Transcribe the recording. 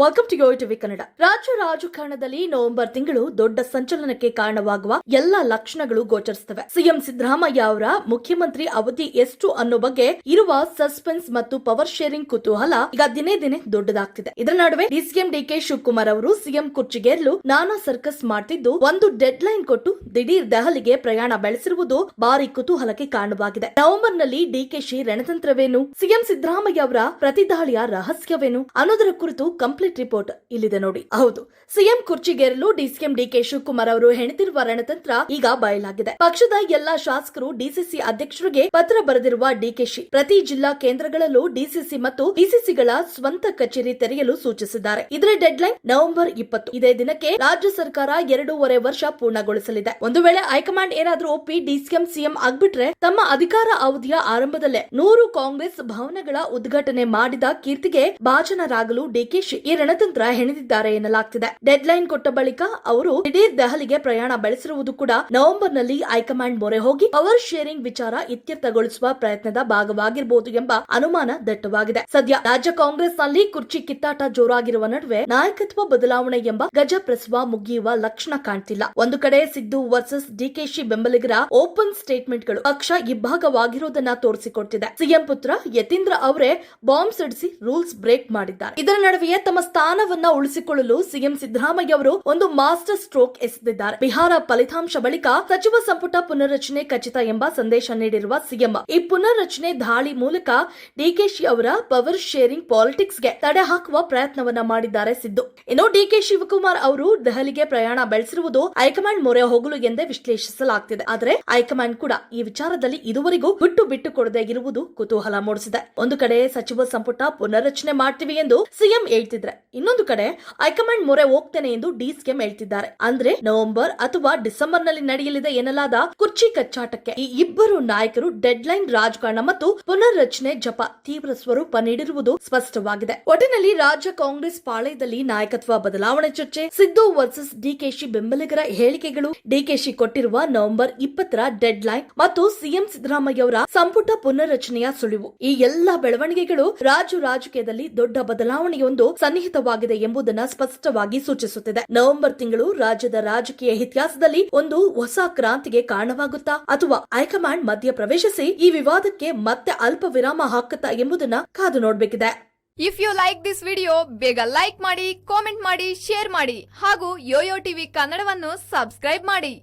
Welcome to TV Kannada ರಾಜ್ಯ ರಾಜಕಾರಣದಲ್ಲಿ November ತಿಂಗಳು ದೊಡ್ಡ ಸಂಚಲನಕ್ಕೆ ಕಾರಣವಾಗುವ ಎಲ್ಲಾ ಲಕ್ಷಣಗಳು ಗೋಚರಿಸುತ್ತವೆ. ಸಿಎಂ ಸಿದ್ದರಾಮಯ್ಯ ಅವರ ಮುಖ್ಯಮಂತ್ರಿ ಅವಧಿ ಎಷ್ಟು ಅನ್ನೋ ಬಗ್ಗೆ ಇರುವ ಸಸ್ಪೆನ್ಸ್ ಮತ್ತು ಪವರ್ ಶೇರಿಂಗ್ ಕುತೂಹಲ ಈಗ ದಿನೇ ದಿನೇ ದೊಡ್ಡದಾಗ್ತಿದೆ. ಇದರ ನಡುವೆ ಡಿಸಿಎಂ ಡಿಕೆ ಶಿವಕುಮಾರ್ ಅವರು ಸಿಎಂ ಕುರ್ಚಿಗೇರಲು ನಾನಾ ಸರ್ಕಸ್ ಮಾಡ್ತಿದ್ದು ಒಂದು ಡೆಡ್ ಲೈನ್ ಕೊಟ್ಟು ದಿಢೀರ್ ದೆಹಲಿಗೆ ಪ್ರಯಾಣ ಬೆಳೆಸಿರುವುದು ಭಾರಿ ಕುತೂಹಲಕ್ಕೆ ಕಾರಣವಾಗಿದೆ. ನವೆಂಬರ್ನಲ್ಲಿ ಡಿಕೆಶಿ ರಣತಂತ್ರವೇನು? ಸಿಎಂ ಸಿದ್ದರಾಮಯ್ಯ ಅವರ ಪ್ರತಿದಾಳಿಯ ರಹಸ್ಯವೇನು? ಅನ್ನೋದರ ಕುರಿತು ಕಂಪ್ಲೀಟ್ ರಿಪೋರ್ಟ್ ಇಲ್ಲಿದೆ ನೋಡಿ. ಹೌದು, ಸಿಎಂ ಕುರ್ಚಿಗೇರಲು ಡಿಸಿಎಂ ಡಿಕೆ ಶಿವಕುಮಾರ್ ಅವರು ಹೆಣತಿರುವ ರಣತಂತ್ರ ಈಗ ಬಯಲಾಗಿದೆ. ಪಕ್ಷದ ಎಲ್ಲಾ ಶಾಸಕರು ಡಿಸಿಸಿ ಅಧ್ಯಕ್ಷರಿಗೆ ಪತ್ರ ಬರೆದಿರುವ ಡಿಕೆಶಿ ಪ್ರತಿ ಜಿಲ್ಲಾ ಕೇಂದ್ರಗಳಲ್ಲೂ ಡಿಸಿಸಿ ಮತ್ತು ಡಿಸಿಸಿಗಳ ಸ್ವಂತ ಕಚೇರಿ ತೆರೆಯಲು ಸೂಚಿಸಿದ್ದಾರೆ. ಇದರ ಡೆಡ್ಲೈನ್ ನವೆಂಬರ್ ಇಪ್ಪತ್ತು. ಇದೇ ದಿನಕ್ಕೆ ರಾಜ್ಯ ಸರ್ಕಾರ ಎರಡೂವರೆ ವರ್ಷ ಪೂರ್ಣಗೊಳಿಸಲಿದೆ. ಒಂದು ವೇಳೆ ಹೈಕಮಾಂಡ್ ಏನಾದರೂ ಒಪ್ಪಿ ಡಿಸಿಎಂ, ಸಿಎಂ ಆಗ್ಬಿಟ್ರೆ ತಮ್ಮ ಅಧಿಕಾರ ಅವಧಿಯ ಆರಂಭದಲ್ಲೇ ನೂರು ಕಾಂಗ್ರೆಸ್ ಭವನಗಳ ಉದ್ಘಾಟನೆ ಮಾಡಿದ ಕೀರ್ತಿಗೆ ಭಾಜನರಾಗಲು ಡಿಕೆಶಿ ಈ ರಣತಂತ್ರ ಹೆಣೆದಿದ್ದಾರೆ ಎನ್ನಲಾಗ್ತಿದೆ. ಡೆಡ್ ಲೈನ್ ಕೊಟ್ಟ ಬಳಿಕ ಅವರು ದಿಢೀರ್ ದೆಹಲಿಗೆ ಪ್ರಯಾಣ ಬೆಳೆಸಿರುವುದು ಕೂಡ ನವೆಂಬರ್ನಲ್ಲಿ ಹೈಕಮಾಂಡ್ ಮೊರೆ ಹೋಗಿ ಪವರ್ ಶೇರಿಂಗ್ ವಿಚಾರ ಇತ್ಯರ್ಥಗೊಳಿಸುವ ಪ್ರಯತ್ನದ ಭಾಗವಾಗಿರಬಹುದು ಎಂಬ ಅನುಮಾನ ದಟ್ಟವಾಗಿದೆ. ಸದ್ಯ ರಾಜ್ಯ ಕಾಂಗ್ರೆಸ್ನಲ್ಲಿ ಕುರ್ಚಿ ಕಿತ್ತಾಟ ಜೋರಾಗಿರುವ ನಡುವೆ ನಾಯಕತ್ವ ಬದಲಾವಣೆ ಎಂಬ ಗಜ ಪ್ರಸವ ಮುಗಿಯುವ ಲಕ್ಷಣ ಕಾಣ್ತಿಲ್ಲ. ಒಂದು ಕಡೆ ಸಿದ್ದು ವರ್ಸಸ್ ಡಿಕೆಶಿ ಬೆಂಬಲಿಗರ ಓಪನ್ ಸ್ಟೇಟ್ಮೆಂಟ್ಗಳು ಪಕ್ಷ ಇಬ್ಬಾಗವಾಗಿರುವುದನ್ನ ತೋರಿಸಿಕೊಟ್ಟಿದೆ ಸಿಎಂ ಪುತ್ರ ಯತೀಂದ್ರ ಅವರೇ ಬಾಂಬ್ ಸಿಡಿಸಿ ರೂಲ್ಸ್ ಬ್ರೇಕ್ ಮಾಡಿದ್ದಾರೆ. ಇದರ ನಡುವೆಯೇ ತಮ್ಮ ಸ್ಥಾನವನ್ನ ಉಳಿಸಿಕೊಳ್ಳಲು ಸಿಎಂ ಸಿದ್ದರಾಮಯ್ಯ ಅವರು ಒಂದು ಮಾಸ್ಟರ್ ಸ್ಟ್ರೋಕ್ ಎಸೆದಿದ್ದಾರೆ. ಬಿಹಾರ ಫಲಿತಾಂಶ ಬಳಿಕ ಸಚಿವ ಸಂಪುಟ ಪುನರ್ರಚನೆ ಖಚಿತ ಎಂಬ ಸಂದೇಶ ನೀಡಿರುವ ಸಿಎಂ ಈ ಪುನರ್ರಚನೆ ದಾಳಿ ಮೂಲಕ ಡಿಕೆಶಿ ಅವರ ಪವರ್ ಶೇರಿಂಗ್ ಪಾಲಿಟಿಕ್ಸ್ಗೆ ತಡೆ ಹಾಕುವ ಪ್ರಯತ್ನವನ್ನ ಮಾಡಿದ್ದಾರೆ ಸಿದ್ದು. ಇನ್ನು ಡಿಕೆ ಶಿವಕುಮಾರ್ ಅವರು ದೆಹಲಿಗೆ ಪ್ರಯಾಣ ಬೆಳೆಸಿರುವುದು ಹೈಕಮಾಂಡ್ ಮೊರೆ ಹೋಗಲು ಎಂದೇ ವಿಶ್ಲೇಷಿಸಲಾಗ್ತಿದೆ. ಆದರೆ ಹೈಕಮಾಂಡ್ ಕೂಡ ಈ ವಿಚಾರದಲ್ಲಿ ಇದುವರೆಗೂ ಬಿಟ್ಟು ಬಿಟ್ಟು ಕೊಡದೇ ಇರುವುದು ಕುತೂಹಲ ಮೂಡಿಸಿದೆ. ಒಂದು ಕಡೆ ಸಚಿವ ಸಂಪುಟ ಪುನರ್ರಚನೆ ಮಾಡ್ತೀವಿ ಎಂದು ಸಿಎಂ ಹೇಳ್ತಿದ್ರೆ ಇನ್ನೊಂದು ಕಡೆ, ಹೈಕಮಾಂಡ್ ಮೊರೆ ಹೋಗ್ತೇನೆ ಎಂದು ಡಿಸ್ಕೆಂ ಹೇಳ್ತಿದ್ದಾರೆ. ಅಂದ್ರೆ ನವೆಂಬರ್ ಅಥವಾ ಡಿಸೆಂಬರ್ನಲ್ಲಿ ನಡೆಯಲಿದೆ ಎನ್ನಲಾದ ಕುರ್ಚಿ ಕಚ್ಚಾಟಕ್ಕೆ ಈ ಇಬ್ಬರು ನಾಯಕರು ಡೆಡ್ ಲೈನ್ ರಾಜಕಾರಣ ಮತ್ತು ಪುನರ್ರಚನೆ ಜಪ ತೀವ್ರ ಸ್ವರೂಪ ನೀಡಿರುವುದು ಸ್ಪಷ್ಟವಾಗಿದೆ. ಒಟ್ಟಿನಲ್ಲಿ ರಾಜ್ಯ ಕಾಂಗ್ರೆಸ್ ಪಾಳಯದಲ್ಲಿ ನಾಯಕತ್ವ ಬದಲಾವಣೆ ಚರ್ಚೆ, ಸಿದ್ದು ವರ್ಸಸ್ ಡಿಕೆಶಿ ಬೆಂಬಲಿಗರ ಹೇಳಿಕೆಗಳು, ಡಿಕೆಶಿ ಕೊಟ್ಟಿರುವ ನವೆಂಬರ್ ಇಪ್ಪತ್ತರ ಡೆಡ್ ಲೈನ್ ಮತ್ತು ಸಿಎಂ ಸಿದ್ದರಾಮಯ್ಯ ಅವರ ಸಂಪುಟ ಪುನರ್ರಚನೆಯ ಸುಳಿವು. ಈ ಎಲ್ಲಾ ಬೆಳವಣಿಗೆಗಳು ರಾಜ್ಯ ರಾಜಕೀಯದಲ್ಲಿ ದೊಡ್ಡ ಬದಲಾವಣೆಯೊಂದು ಸನ್ನಿಹಿತವಾಗಿದೆ ಎಂಬುದನ್ನು ಸ್ಪಷ್ಟವಾಗಿ ಸೂಚಿಸುತ್ತಿದೆ. ನವೆಂಬರ್ ತಿಂಗಳು ರಾಜ್ಯದ ರಾಜಕೀಯ ಇತಿಹಾಸದಲ್ಲಿ ಒಂದು ಹೊಸ ಕ್ರಾಂತಿಗೆ ಕಾರಣವಾಗುತ್ತಾ ಅಥವಾ ಹೈಕಮಾಂಡ್ ಮಧ್ಯ ಪ್ರವೇಶಿಸಿ ಈ ವಿವಾದಕ್ಕೆ ಮತ್ತೆ ಅಲ್ಪ ವಿರಾಮ ಹಾಕುತ್ತಾ ಎಂಬುದನ್ನ ಕಾದು ನೋಡಬೇಕಿದೆ. If you like this video ಬೇಗ ಲೈಕ್ ಮಾಡಿ ಕಾಮೆಂಟ್ ಮಾಡಿ ಶೇರ್ ಮಾಡಿ ಹಾಗೂ ಯೋಯೋ ಟಿವಿ ಕನ್ನಡವನ್ನು ಸಬ್ಸ್ಕ್ರೈಬ್ ಮಾಡಿ.